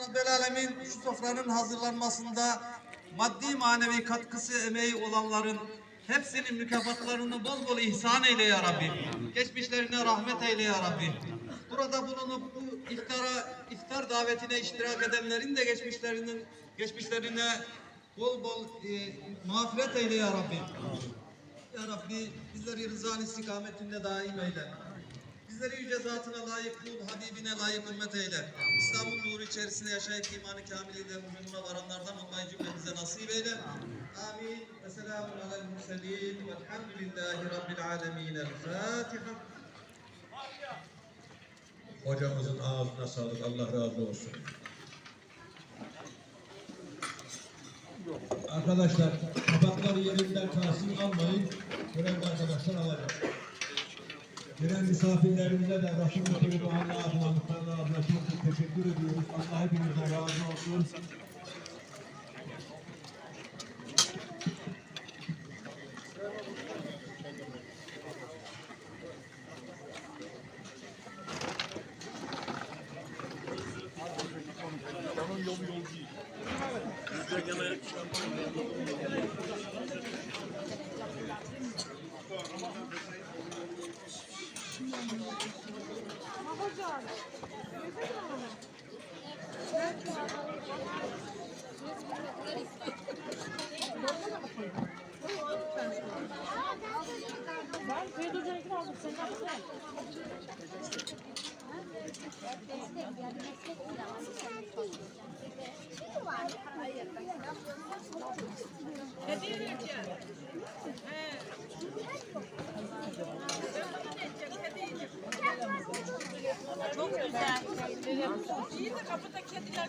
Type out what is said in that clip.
Rabbel Alemin şu sofranın hazırlanmasında maddi manevi katkısı emeği olanların hepsinin mükafatlarını bol bol ihsan eyle ya Rabbi. Geçmişlerine rahmet eyle ya Rabbi. Burada bulunup bu iftara, iftar davetine iştirak edenlerin de geçmişlerinin geçmişlerine bol bol e, mağfiret eyle ya Rabbi. Ya Rabbi bizleri rızan istikametinde daim eyle. Bizleri yüce zatına layık kul, Habibine layık ümmet eyle. İslam'ın nuru içerisinde yaşayıp imanı kamiliyle huzuruna varanlardan olmayı cümlemize nasip eyle. Amin. Ve selamun alel murselin. Velhamdülillahi Rabbil alemin. El Fatiha. Hocamızın ağzına sağlık. Allah razı olsun. Arkadaşlar kapakları yerinden kalsın almayın. Görevli arkadaşlar alacak. Gelen misafirlerimize de Rasulü Kerimu Allah adına, muhtarlar adına çok teşekkür ediyoruz. Allah hepinizden razı olsun. Ben Feride Hoca'nınkini aldım. Senin aldın mı? Çok güzel. İyi de kapıda kediler